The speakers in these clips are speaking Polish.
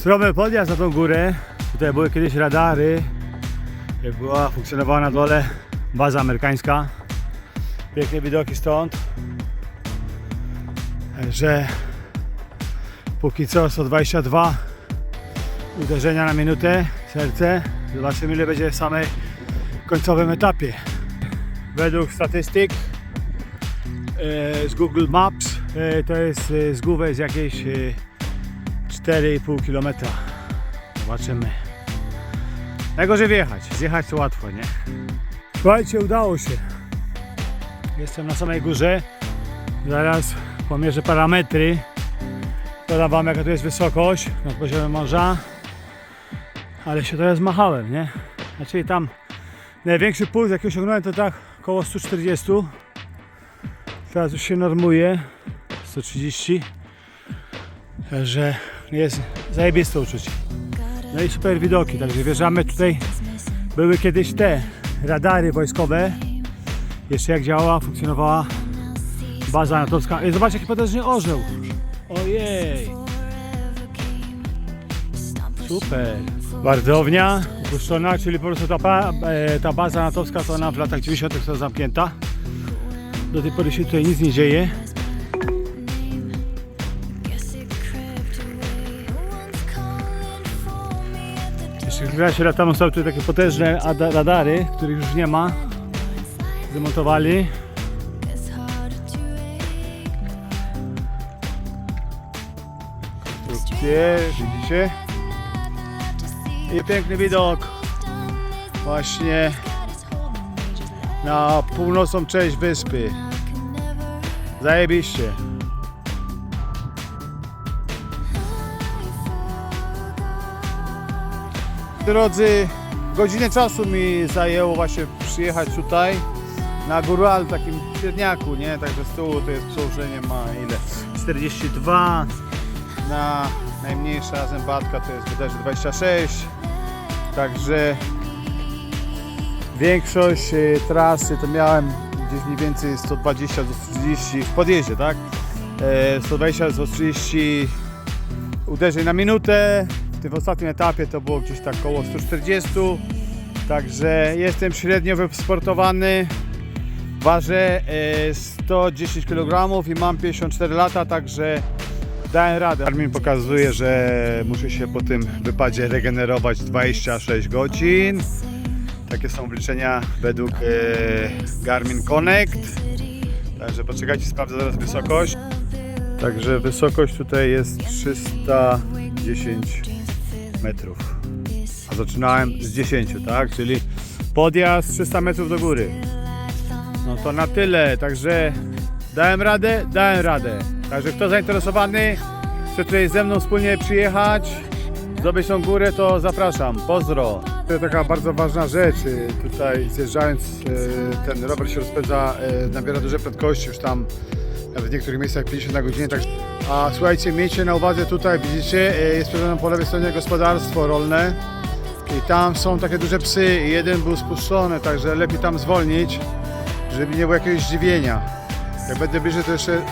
Stromy podjazd na tą górę. Tutaj były kiedyś radary. Jak była, funkcjonowała na dole baza amerykańska. Piękne widoki stąd. Że póki co 122 uderzenia na minutę, serce. Zobaczymy ile będzie w samej końcowym etapie. Według statystyk e, z Google Maps e, to jest e, z jakieś e, 4,5 km. Zobaczymy. Najgorzej wjechać. Zjechać to łatwo, nie? Słuchajcie, udało się. Jestem na samej górze. Zaraz pomierzę parametry. Podam wam jaka to jest wysokość nad poziomem morza. Ale się teraz machałem, nie? Znaczy tam największy puls jaki osiągnąłem to tak około 140. Teraz już się normuje 130. Także jest zajebiste uczucie. No i super widoki, także wjeżdżamy tutaj. Były kiedyś te radary wojskowe. Jeszcze jak działała, funkcjonowała baza natowska. Ej, zobaczcie jaki potężny orzeł. Ojej. Super. Wardownia opuszczona, czyli po prostu ta, e, ta baza natowska to ona w latach 90. została zamknięta. Do tej pory się tutaj nic nie dzieje. Jeszcze kilkanaście lat temu stały tutaj takie potężne ada- radary, których już nie ma. Zdemontowali. Konstrukcje, widzicie? I piękny widok. Właśnie na północną część wyspy. Zajebiście. Drodzy, godzinę czasu mi zajęło właśnie przyjechać tutaj na w takim średniaku, nie? Także z tyłu to jest przełożenie ma ile? 42 na najmniejsza zębatka to jest bodajże 26 także większość e, trasy to miałem gdzieś mniej więcej 120 do 130 w podjeździe, tak? E, 120 do 130 uderzeń na minutę. W tym ostatnim etapie to było gdzieś tak około 140. Także jestem średnio wysportowany. Ważę e, 110 kg i mam 54 lata, także dałem radę. Garmin pokazuje, że muszę się po tym wypadzie regenerować 26 godzin. Takie są obliczenia według e, Garmin Connect. Także poczekajcie, sprawdzę zaraz wysokość. Także wysokość tutaj jest 310 metrów. A zaczynałem z 10, tak? Czyli podjazd 300 metrów do góry. No to na tyle, także dałem radę, dałem radę. Także kto zainteresowany, chce tutaj ze mną wspólnie przyjechać, zdobyć tą górę, to zapraszam. Pozdro. To taka bardzo ważna rzecz. Tutaj zjeżdżając, y, ten rower się rozpędza, y, nabiera duże prędkości, już tam nawet w niektórych miejscach 50 na godzinę. Tak. A słuchajcie, miejcie na uwadze tutaj, widzicie, y, jest prowadzone po lewej stronie gospodarstwo rolne. I tam są takie duże psy i jeden był spuszczony, także lepiej tam zwolnić, żeby nie było jakiegoś zdziwienia. Jak będę bliżej, to jeszcze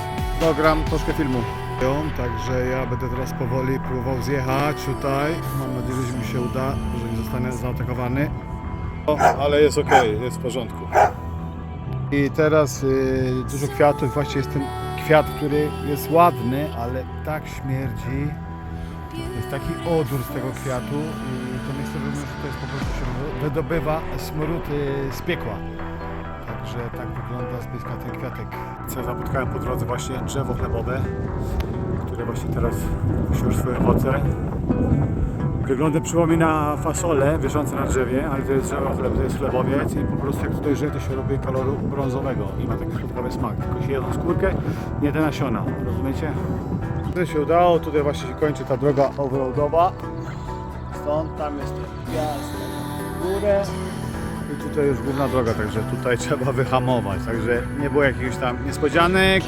dogram troszkę filmu. Także ja będę teraz powoli próbował zjechać tutaj. Mam nadzieję, że mi się uda, że nie zostanę zaatakowany. O, ale jest ok, jest w porządku. I teraz y, dużo kwiatów, właśnie jest ten kwiat, który jest ładny, ale tak śmierdzi. Jest taki odór z tego kwiatu i to miejsce mówią, że to jest po prostu się wydobywa smród y, z piekła. Także tak wygląda z bliska ten kwiatek. Co napotkałem po drodze właśnie drzewo chlebowe, które właśnie teraz nosi już swoje owoce. Wyglądem przypomina fasolę wyszące na drzewie, ale to jest drzewo chleb, to jest chlebowiec i po prostu jak tutaj żyje, to się robi koloru brązowego i ma taki środkowy smak. Tylko się jedną skórkę, nie te nasiona, rozumiecie? To się udało, tutaj właśnie się kończy ta droga offroadowa. Stąd tam jest wjazd w górę i tutaj już główna droga, także tutaj trzeba wyhamować. Także nie było jakichś tam niespodzianek.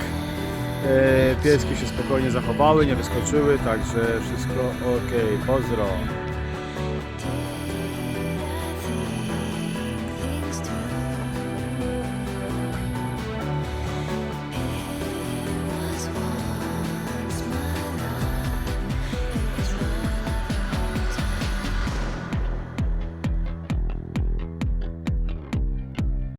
E, Pieski się spokojnie zachowały, nie wyskoczyły, także wszystko ok. Pozdro.